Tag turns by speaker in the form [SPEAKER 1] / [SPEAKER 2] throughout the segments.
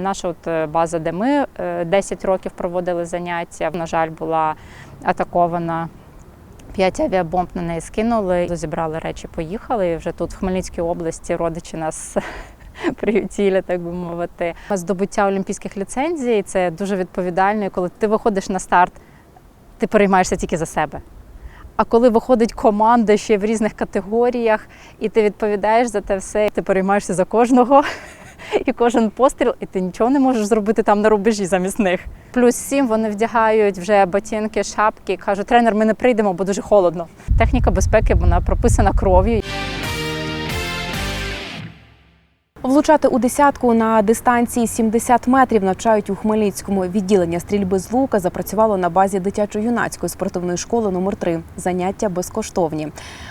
[SPEAKER 1] Наша от е, база, де ми е, 10 років проводили заняття, на жаль, була атакована. П'ять авіабомб на неї скинули, зібрали речі, поїхали. І вже тут в Хмельницькій області родичі нас приютіли, так би мовити. Здобуття олімпійських ліцензій це дуже відповідально. І коли ти виходиш на старт, ти переймаєшся тільки за себе. А коли виходить команда ще в різних категоріях, і ти відповідаєш за те все, ти переймаєшся за кожного. І кожен постріл, і ти нічого не можеш зробити там на рубежі замість них. Плюс сім вони вдягають вже ботинки, шапки. Кажуть, тренер, ми не прийдемо, бо дуже холодно. Техніка безпеки вона прописана кров'ю.
[SPEAKER 2] Влучати у десятку на дистанції 70 метрів навчають у Хмельницькому. Відділення стрільби з лука запрацювало на базі дитячо-юнацької спортивної школи номер 3 Заняття безкоштовні.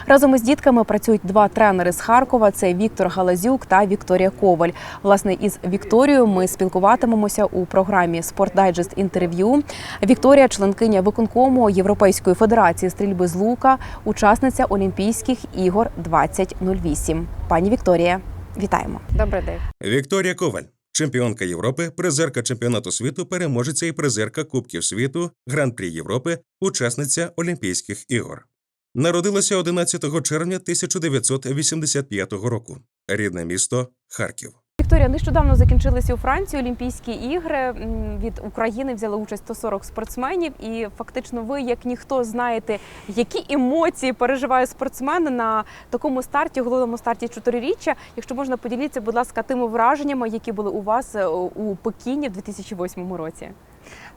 [SPEAKER 2] Разом із дітками працюють два тренери з Харкова: це Віктор Галазюк та Вікторія Коваль. Власне, із Вікторією ми спілкуватимемося у програмі Спортдайджест інтерв'ю. Вікторія, членкиня виконкому Європейської федерації стрільби з лука, учасниця Олімпійських ігор 2008. Пані Вікторія, вітаємо.
[SPEAKER 1] Добрий день.
[SPEAKER 3] Вікторія Коваль, чемпіонка Європи, призерка чемпіонату світу, переможеця і призерка Кубків світу, Гран-прі Європи, учасниця Олімпійських ігор. Народилася 11 червня 1985 року. Рідне місто Харків.
[SPEAKER 2] Вікторія, нещодавно закінчилися у Франції Олімпійські ігри. Від України взяли участь 140 спортсменів, і фактично ви, як ніхто, знаєте, які емоції переживає спортсмен на такому старті, головному старті чотириріччя. Якщо можна поділіться, будь ласка, тими враженнями, які були у вас е, у Пекіні в 2008 році.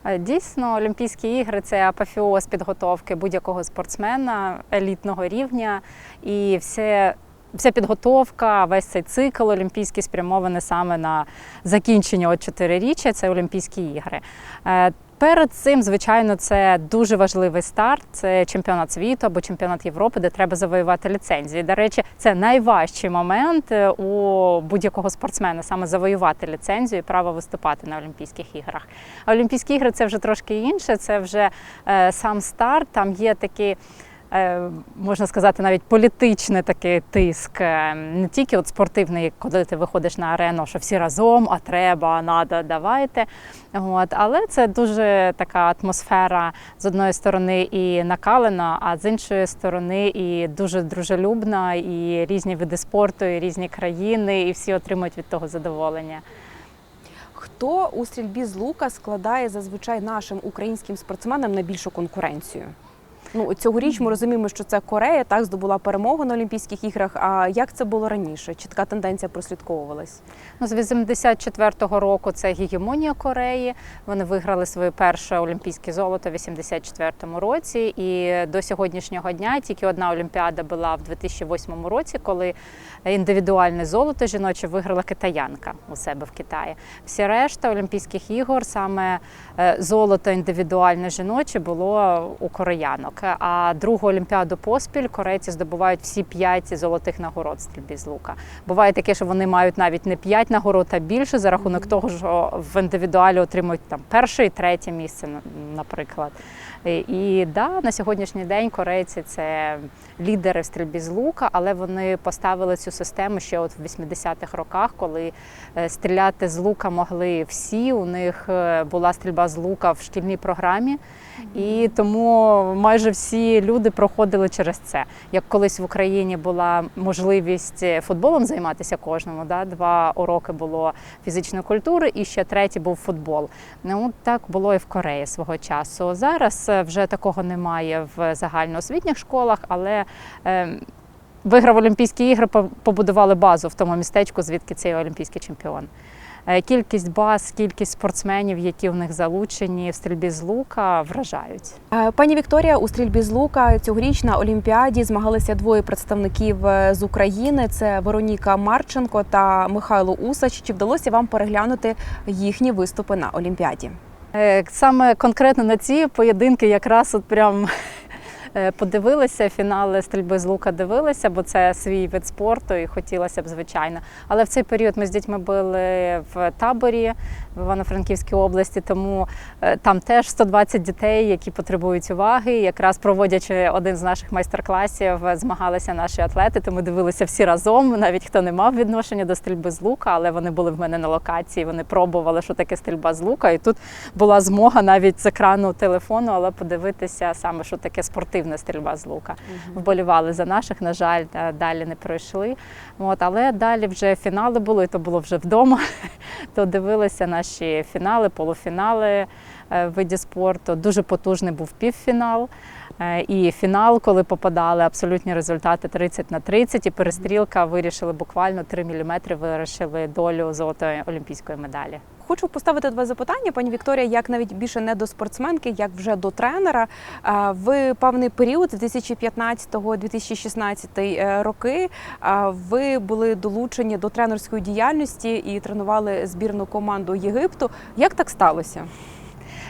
[SPEAKER 1] Е, Дійсно, Олімпійські ігри це апофеоз підготовки будь-якого спортсмена елітного рівня. І все, вся підготовка, весь цей цикл олімпійський спрямований саме на закінчення от чотириріччя, це Олімпійські ігри. Е, Перед цим, звичайно, це дуже важливий старт. Це чемпіонат світу або чемпіонат Європи, де треба завоювати ліцензії. До речі, це найважчий момент е, у будь-якого спортсмена саме завоювати ліцензію і право виступати на Олімпійських іграх. А Олімпійські ігри це вже трошки інше. Це вже е, сам старт. Там є такі. Е, Можна сказати, навіть політичний такий тиск, е, не тільки от спортивний, коли ти виходиш на арену, що всі разом, а треба, надо, давайте. От, але це дуже така атмосфера з одної сторони і накалена, а з іншої сторони і дуже дружелюбна, і різні види спорту, і різні країни, і всі отримують від того задоволення.
[SPEAKER 2] Хто у стрільбі з лука складає зазвичай нашим українським спортсменам найбільшу конкуренцію? Ну цьогоріч ми розуміємо, що це Корея так здобула перемогу на Олімпійських іграх. А як це було раніше? Чи така тенденція прослідковувалась?
[SPEAKER 1] Ну, з 84-го року це гегемонія Кореї. Вони виграли своє перше олімпійське золото в 84-му році. І до сьогоднішнього дня тільки одна олімпіада була в 2008 році, коли індивідуальне золото жіноче виграла китаянка у себе в Китаї. Всі решта Олімпійських ігор саме е, золото індивідуальне жіноче було у кореянок. А другу олімпіаду поспіль корейці здобувають всі п'ять золотих нагород стрільбі з лука. Буває таке, що вони мають навіть не п'ять нагород, а більше за рахунок того, що в індивідуалі отримують там перше і третє місце, наприклад. І, і да, на сьогоднішній день корейці це лідери в стрільбі з лука, але вони поставили цю систему ще от в 80-х роках, коли е, стріляти з лука могли всі. У них е, була стрільба з лука в шкільній програмі. І тому майже всі люди проходили через це. Як колись в Україні була можливість е, футболом займатися кожному, да? два уроки було фізичної культури, і ще третій був футбол. Ну так було і в Кореї свого часу. Зараз е, вже такого немає в загальноосвітніх школах, але е, виграв Олімпійські ігри, по- побудували базу в тому містечку, звідки цей олімпійський чемпіон. Е, Кількість баз, кількість спортсменів, які в них залучені в стрільбі з лука, вражають.
[SPEAKER 2] Е, Пані Вікторія, у стрільбі з лука цьогоріч на Олімпіаді змагалися двоє представників е, з України: це Вероніка Марченко та Михайло Усач. Чи вдалося вам переглянути їхні виступи на Олімпіаді?
[SPEAKER 1] Е, Саме конкретно на ці поєдинки якраз от прям подивилася, Подивилися фінали стрільби з лука, дивилися, бо це свій вид спорту і хотілося б, звичайно. Але в цей період ми з дітьми були в таборі в Івано-Франківській області, тому е, там теж 120 дітей, які потребують уваги. Якраз проводячи один з наших майстер-класів, е, змагалися наші атлети. То ми дивилися всі разом, навіть хто не мав відношення до стрільби з лука, але вони були в мене на локації. Вони пробували, що таке стрільба з лука. І тут була змога навіть з екрану телефону, але подивитися саме, що таке спортивна стрільба з лука. Вболівали за наших, на жаль, далі не пройшли. От, але далі вже фінали були, то було вже вдома. То дивилися наші фінали, полуфінали е, в виді спорту. Дуже потужний був півфінал. Е, І фінал, коли попадали абсолютні результати 30 на 30, і перестрілка вирішили буквально 3 мм, вирішили долю золотої олімпійської медалі.
[SPEAKER 2] Хочу поставити два запитання, пані Вікторія, як навіть більше не до спортсменки, як вже до тренера. А, Ви певний період з 2015-2016 е, роки ви були долучені до тренерської діяльності і тренували збірну команду Єгипту. Як так сталося?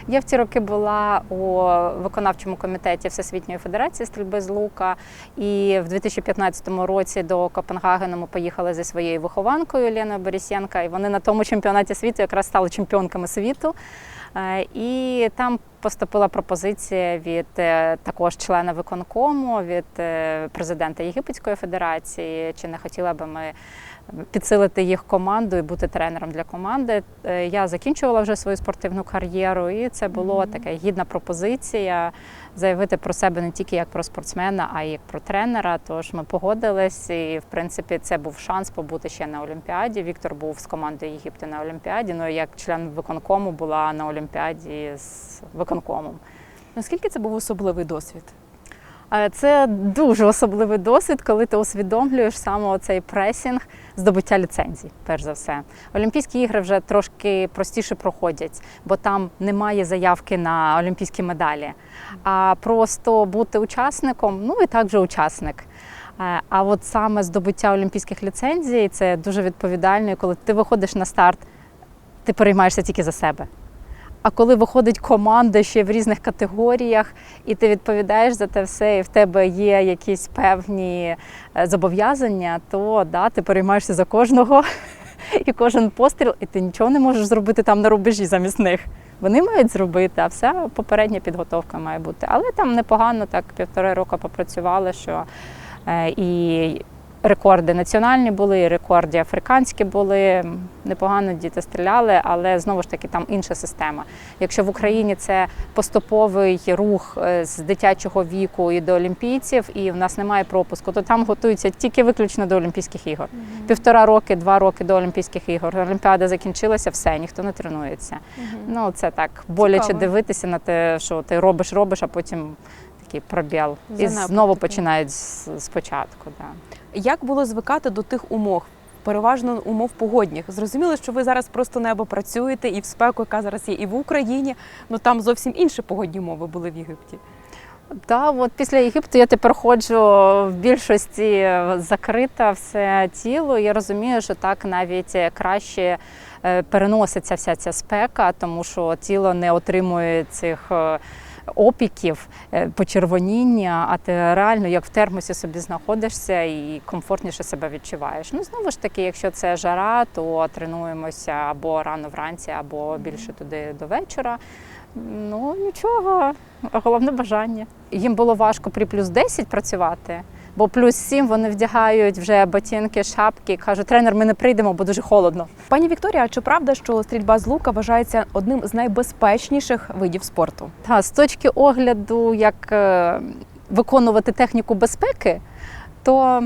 [SPEAKER 1] Я в ці роки була у виконавчому комітеті Всесвітньої федерації стрільби з лука. І в 2015 році до Копенгагену ми поїхали зі своєю вихованкою Леною Борисенко. І вони на тому чемпіонаті світу якраз стали чемпіонками світу. Е, І там поступила пропозиція від е, також члена виконкому, від е, президента Єгипетської федерації, чи не хотіла би ми підсилити їх команду і бути тренером для команди. Е, Я закінчувала вже свою спортивну кар'єру, і це була така гідна пропозиція заявити про себе не тільки як про спортсмена, а й як про тренера. Тож ми погодились, і в принципі це був шанс побути ще на Олімпіаді. Віктор був з командою Єгипту на Олімпіаді. Ну як член виконкому була на Олімпіаді з виконкомом.
[SPEAKER 2] Наскільки це був особливий досвід?
[SPEAKER 1] Це дуже особливий досвід, коли ти усвідомлюєш саме цей пресінг здобуття ліцензій, перш за все. Олімпійські ігри вже трошки простіше проходять, бо там немає заявки на олімпійські медалі. А просто бути учасником, ну і так вже учасник. А от саме здобуття олімпійських ліцензій це дуже відповідально, і коли ти виходиш на старт, ти переймаєшся тільки за себе. А коли виходить команда ще в різних категоріях, і ти відповідаєш за те все, і в тебе є якісь певні е, зобов'язання, то да, ти переймаєшся за кожного і кожен постріл, і ти нічого не можеш зробити там на рубежі замість них. Вони мають зробити, а вся попередня підготовка має бути. Але там непогано так півтори року попрацювали, що е, і рекорди національні були, рекорди африканські були. Непогано діти стріляли, але знову ж таки там інша система. Якщо в Україні це поступовий рух е, з дитячого віку і до олімпійців, і в нас немає пропуску, то там готуються тільки виключно до Олімпійських ігор. Півтора роки, два роки до Олімпійських ігор. Олімпіада закінчилася, все, ніхто не тренується. Ну це так боляче
[SPEAKER 2] Цікаво.
[SPEAKER 1] дивитися на те, що ти робиш, робиш, а потім такий пробіл. І знову
[SPEAKER 2] такий.
[SPEAKER 1] починають спочатку. Да.
[SPEAKER 2] Як було звикати до тих умов? Переважно умов погодних. Зрозуміло, що ви зараз просто небо працюєте і в спеку, яка зараз є і в Україні. Ну там зовсім інші погодні умови були в Єгипті.
[SPEAKER 1] Да, от після Єгипту я тепер ходжу в більшості закрита все тіло. Я розумію, що так навіть краще е, переноситься вся ця спека, тому що тіло не отримує цих. Опіків, е, почервоніння, а ти реально як в термосі собі знаходишся і комфортніше себе відчуваєш. Ну знову ж таки, якщо це жара, то тренуємося або рано вранці, або більше туди до вечора. Ну нічого, головне бажання. Їм було важко при плюс 10 працювати, бо плюс 7 вони вдягають вже ботинки, шапки. Кажуть, тренер, ми не прийдемо, бо дуже холодно.
[SPEAKER 2] Пані Вікторія, чи правда, що стрільба з лука вважається одним з найбезпечніших видів спорту?
[SPEAKER 1] Та з точки огляду, як е, виконувати техніку безпеки, то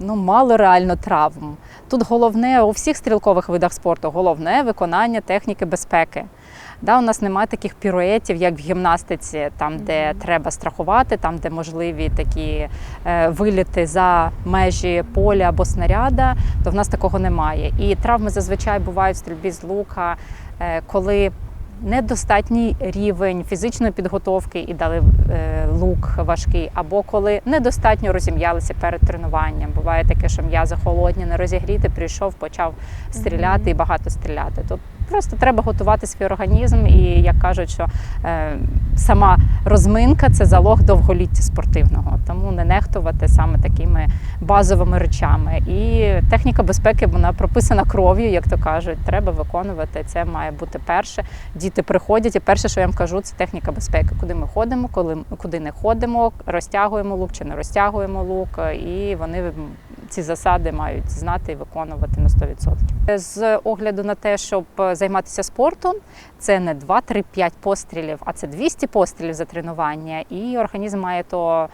[SPEAKER 1] ну, мало реально травм. Тут головне у всіх стрілкових видах спорту, головне виконання техніки безпеки. Да, у нас немає таких піруетів, як в гімнастиці, там, де треба страхувати, там, де можливі такі е, виліти за межі поля або снаряда, то в нас такого немає. І травми зазвичай бувають в стрільбі з лука, е, коли недостатній рівень фізичної підготовки і дали е, лук важкий, або коли недостатньо розім'ялися перед тренуванням. Буває таке, що м'язи холодні, не розігріти, прийшов, почав стріляти і багато стріляти. Тут Просто треба готувати свій організм, і як кажуть, що е, сама розминка це залог довголіття спортивного, тому не нехтувати саме такими базовими речами. І техніка безпеки вона прописана кров'ю, як то кажуть. Треба виконувати. Це має бути перше. Діти приходять, і перше, що я їм кажу, це техніка безпеки. Куди ми ходимо, коли куди не ходимо, розтягуємо лук чи не розтягуємо лук, і вони ці засади мають знати і виконувати на 100%. З огляду на те, щоб займатися спортом, це не 2, 3, 5 пострілів, а це 200 пострілів за тренування, і організм має то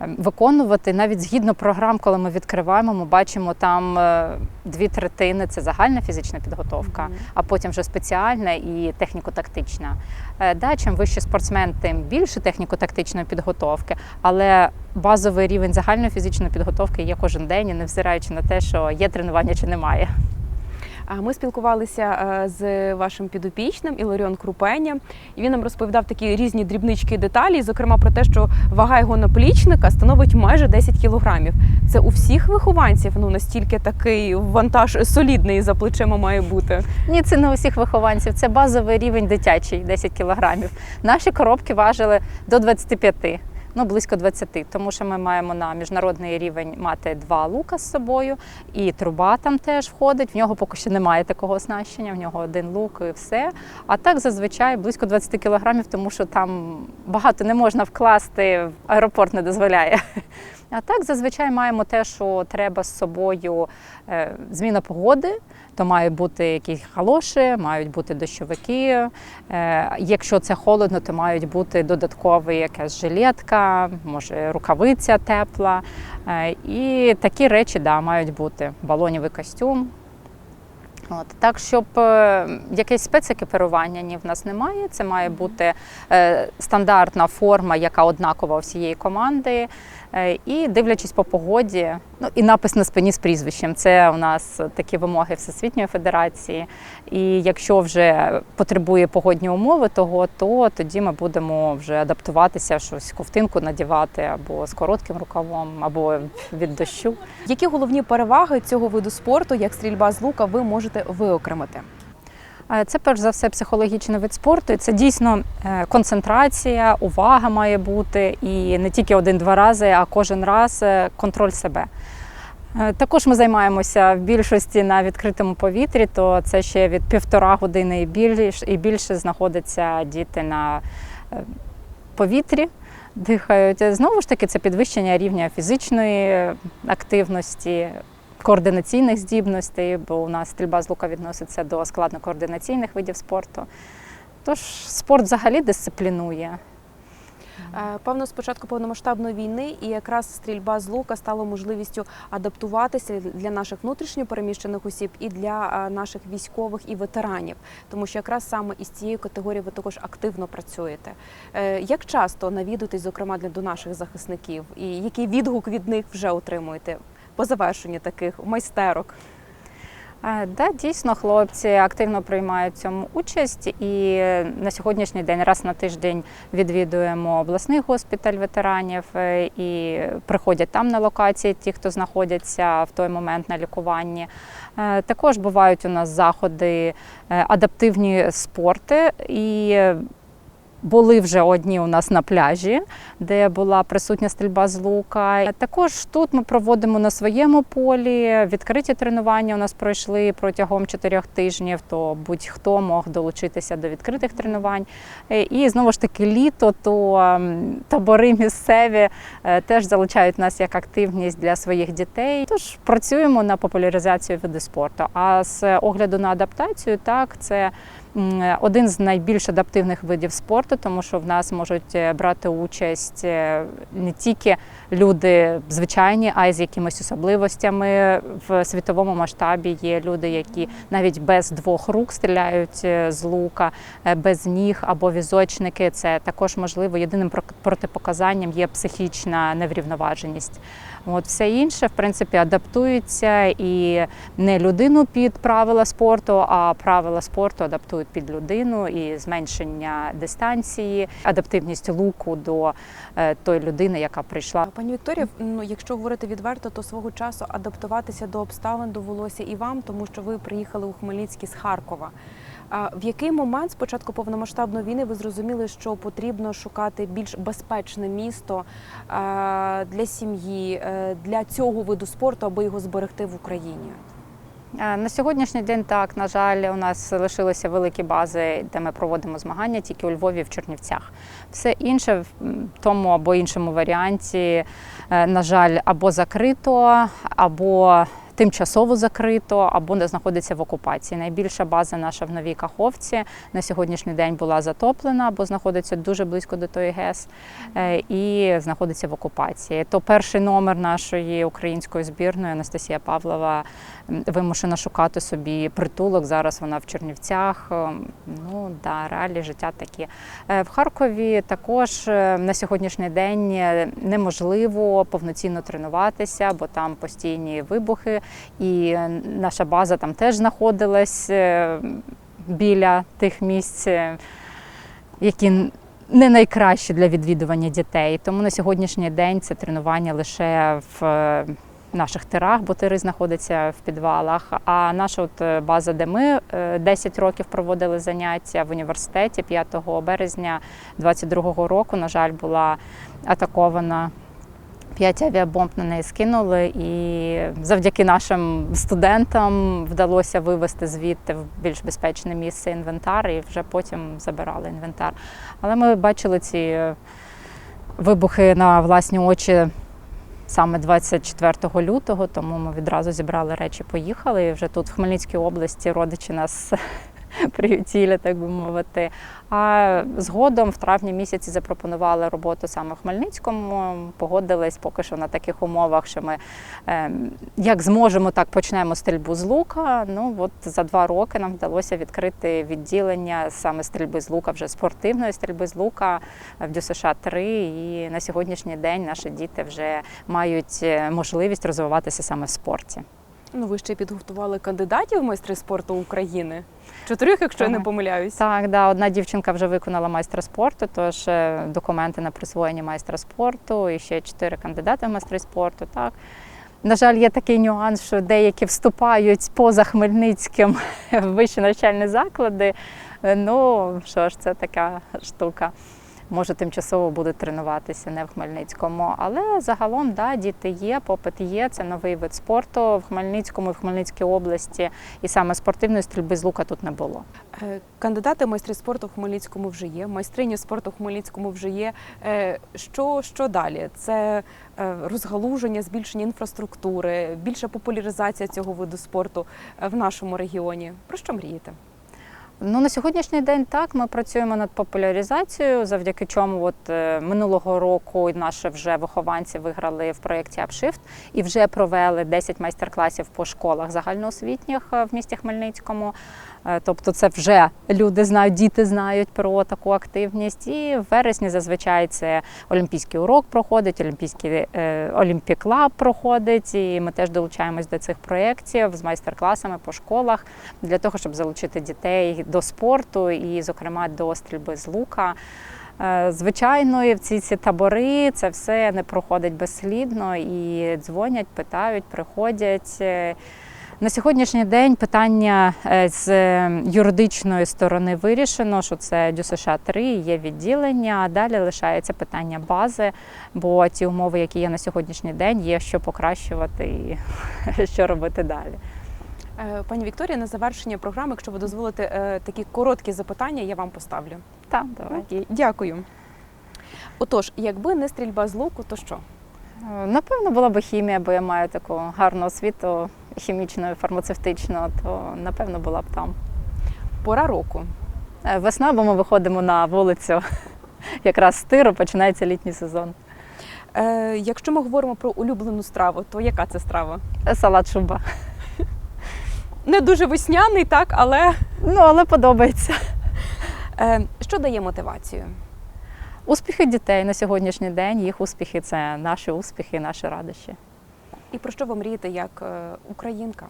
[SPEAKER 1] ем, виконувати навіть згідно програм, коли ми відкриваємо, ми бачимо там е, дві третини це загальна фізична підготовка, а потім вже спеціальна і техніко-тактична. Е, Да, чим вищий спортсмен, тим більше техніко-тактичної підготовки, але базовий рівень загальної фізичної підготовки є кожен день, і невзираючи на те, що є тренування чи немає.
[SPEAKER 2] Ми спілкувалися е, з вашим підопічним Іларіон Крупеня, і він нам розповідав такі різні дрібнички деталі, зокрема про те, що вага його наплічника становить майже 10 кілограмів. Це у всіх вихованців ну настільки такий вантаж солідний за плечима має бути.
[SPEAKER 1] Ні, це не у всіх вихованців. Це базовий рівень дитячий 10 кілограмів. Наші коробки важили до 25. Ну, близько 20, тому що ми маємо на міжнародний рівень мати два лука з собою, і труба там теж входить. В нього поки що немає такого оснащення, в нього один лук і все. А так зазвичай близько 20 кілограмів, тому що там багато не можна вкласти, аеропорт не дозволяє. А так зазвичай маємо те, що треба з собою е, зміна погоди, то мають бути якісь галоші, мають бути дощовики. Е, Якщо це холодно, то мають бути додаткові якась жилетка, може рукавиця тепла. Е, І такі речі да, мають бути. Балонівий костюм. От так, щоб якесь спецекіпірування ні в нас немає. Це має бути е, стандартна форма, яка однакова у всієї команди. Е, і дивлячись по погоді, ну і напис на спині з прізвищем. Це у нас такі вимоги Всесвітньої Федерації. І якщо вже потребує погодні умови того, то тоді ми будемо вже адаптуватися, щось ковтинку надівати або з коротким рукавом, або від дощу.
[SPEAKER 2] Які головні переваги цього виду спорту, як стрільба з лука, ви можете виокремити?
[SPEAKER 1] Е, Це перш за все психологічний вид спорту. і Це дійсно е, концентрація, увага має бути і не тільки один-два рази, а кожен раз е, контроль себе. Також ми займаємося в більшості на відкритому повітрі, то це ще від півтора години і більше, і більше знаходяться діти на повітрі, дихають. Знову ж таки, це підвищення рівня фізичної активності, координаційних здібностей, бо у нас стрільба з лука відноситься до складно-координаційних видів спорту. Тож спорт взагалі дисциплінує.
[SPEAKER 2] Е, Певно, з початку повномасштабної війни і якраз стрільба з лука стала можливістю адаптуватися для наших внутрішньо переміщених осіб і для е, наших військових і ветеранів, тому що якраз саме із цією категорією ви також активно працюєте. Е, Як часто навідуєтесь, зокрема до наших захисників, і який відгук від них вже отримуєте по завершенні таких майстерок?
[SPEAKER 1] Е, Да, дійсно, хлопці активно приймають в цьому участь, і на сьогоднішній день раз на тиждень відвідуємо обласний госпіталь ветеранів е, і приходять там на локації ті, хто знаходяться в той момент на лікуванні. Е, Також бувають у нас заходи, адаптивні спорти і. Були вже одні у нас на пляжі, де була присутня стрільба з лука. Також тут ми проводимо на своєму полі. Відкриті тренування у нас пройшли протягом чотирьох тижнів, то будь-хто мог долучитися до відкритих тренувань. Е, І знову ж таки, літо, то табори місцеві е, теж залучають нас як активність для своїх дітей. Тож працюємо на популяризацію виду спорту. А з огляду на адаптацію, так це. Один з найбільш адаптивних видів спорту, тому що в нас можуть е, брати участь е, не тільки люди звичайні, а й з якимись особливостями. В світовому масштабі є люди, які навіть без двох рук стріляють е, з лука, без ніг або візочники. Це також можливо. Єдиним про- протипоказанням є психічна неврівноваженість. От все інше, в принципі, адаптується і не людину під правила спорту, а правила спорту адаптують під людину і зменшення дистанції, адаптивність луку до е, тої людини, яка прийшла.
[SPEAKER 2] Пані Вікторія, ну якщо говорити відверто, то свого часу адаптуватися до обставин довелося і вам, тому що ви приїхали у Хмельницький з Харкова. В який момент з початку повномасштабної війни ви зрозуміли, що потрібно шукати більш безпечне місто е, для сім'ї, е, для цього виду спорту, аби його зберегти в Україні?
[SPEAKER 1] Е, На сьогоднішній день так, на жаль, у нас лишилися великі бази, де ми проводимо змагання тільки у Львові в Чернівцях. Все інше в тому або іншому варіанті, на жаль, або закрито, або тимчасово закрито, або не знаходиться в окупації. Найбільша база наша в Новій Каховці на сьогоднішній день була затоплена, бо знаходиться дуже близько до тої ГЕС е, і знаходиться в окупації. То перший номер нашої української збірної Анастасія Павлова вимушена шукати собі притулок. Зараз вона в Чернівцях. Ем, Ну да, реалії життя такі. Е, В Харкові також е, на сьогоднішній день е, неможливо повноцінно тренуватися, бо там постійні вибухи, і наша база там теж знаходилась е, біля тих місць, е, які не найкращі для відвідування дітей. Тому на сьогоднішній день це тренування лише в е, наших тирах, бо тири знаходяться в підвалах. А наша от база, де ми е, 10 років проводили заняття в університеті 5 березня 2022 року, на жаль, була атакована. П'ять авіабомб на неї скинули, і завдяки нашим студентам вдалося вивезти звідти в більш безпечне місце інвентар, і вже потім забирали інвентар. Але ми бачили ці вибухи на власні очі саме 24 лютого, тому ми відразу зібрали речі, поїхали. І вже тут, в Хмельницькій області, родичі нас приютіли, так би мовити. А згодом в травні місяці запропонували роботу саме в Хмельницькому. Погодились поки що на таких умовах, що ми ем, як зможемо, так почнемо стрільбу з лука. Ну от за два роки нам вдалося відкрити відділення саме стрільби з лука, вже спортивної стрільби з лука в ДЮСШ 3 І на сьогоднішній день наші діти вже мають е, можливість розвиватися саме в спорті.
[SPEAKER 2] Ну, ви ще підготували кандидатів в майстри спорту України. Чотирьох, якщо я не помиляюсь.
[SPEAKER 1] Так, да, одна дівчинка вже виконала майстра спорту, тож е, документи на присвоєння майстра спорту, і ще чотири кандидати в майстри спорту. Так. На жаль, є такий нюанс, що деякі вступають поза Хмельницьким в вищі навчальні заклади. Е, Ну, що ж, це така штука. Може, тимчасово будуть тренуватися не в Хмельницькому. Але загалом, да, діти є, попит є. Це новий вид спорту в Хмельницькому, в Хмельницькій області. І саме спортивної стрільби з лука тут не було.
[SPEAKER 2] Е, Кандидати майстри спорту в Хмельницькому вже є, майстрині спорту в Хмельницькому вже є. Е, Що, що далі? Це е, розгалуження, збільшення інфраструктури, більша популяризація цього виду спорту в нашому регіоні. Про що мрієте?
[SPEAKER 1] Ну на сьогоднішній день так ми працюємо над популяризацією, завдяки чому от е, минулого року наші вже вихованці виграли в проєкті Апшифт і вже провели 10 майстер-класів по школах загальноосвітніх е, в місті Хмельницькому. Е, Тобто, це вже люди знають, діти знають про таку активність. І в вересні зазвичай це олімпійський урок проходить, олімпійський е, олімпік лаб проходить. І ми теж долучаємось до цих проєктів з майстер-класами по школах для того, щоб залучити дітей до спорту і, зокрема, до стрільби з лука. Е, Звичайно, і в ці, ці табори це все не проходить безслідно і дзвонять, питають, приходять. Е, На сьогоднішній день питання е, з юридичної сторони вирішено, що це ДЮСШ 3 є відділення. А далі лишається питання бази, бо ті умови, які є на сьогоднішній день, є що покращувати і що робити далі.
[SPEAKER 2] Е, Пані Вікторія, на завершення програми, якщо ви дозволите е, такі короткі запитання, я вам поставлю.
[SPEAKER 1] Так, давай.
[SPEAKER 2] Дякую. Отож, якби не стрільба з луку, то що?
[SPEAKER 1] Е, Напевно, була б хімія, бо я маю таку гарну освіту хімічну і фармацевтичну, то напевно була б там.
[SPEAKER 2] Пора року.
[SPEAKER 1] Е, Весна, бо ми виходимо на вулицю. Якраз з тиру починається літній сезон.
[SPEAKER 2] Е, якщо ми говоримо про улюблену страву, то яка це страва?
[SPEAKER 1] Е, Салат шуба.
[SPEAKER 2] Не дуже весняний, так, але
[SPEAKER 1] Ну, але подобається.
[SPEAKER 2] е, що дає мотивацію?
[SPEAKER 1] Успіхи дітей на сьогоднішній день, їх успіхи це наші успіхи, наші радощі.
[SPEAKER 2] І про що ви мрієте як е, українка?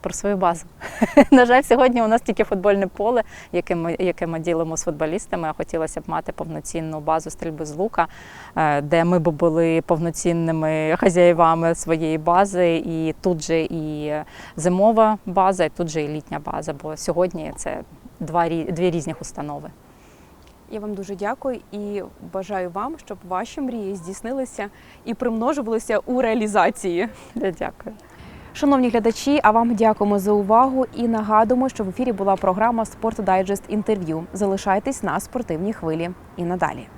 [SPEAKER 1] про свою базу. На жаль, сьогодні у нас тільки футбольне поле, яке ми, яке ми ділимо з футболістами. А хотілося б мати повноцінну базу стрільби з лука, е, де ми б були повноцінними хазяївами своєї бази. І тут же і зимова база, і тут же і літня база. Бо сьогодні це два, дві різних установи.
[SPEAKER 2] Я вам дуже дякую і бажаю вам, щоб ваші мрії здійснилися і примножувалися у реалізації.
[SPEAKER 1] Дякую.
[SPEAKER 2] Шановні глядачі, а вам дякуємо за увагу і нагадуємо, що в ефірі була програма Спорт Дайджест інтерв'ю. Залишайтесь на спортивній хвилі і надалі.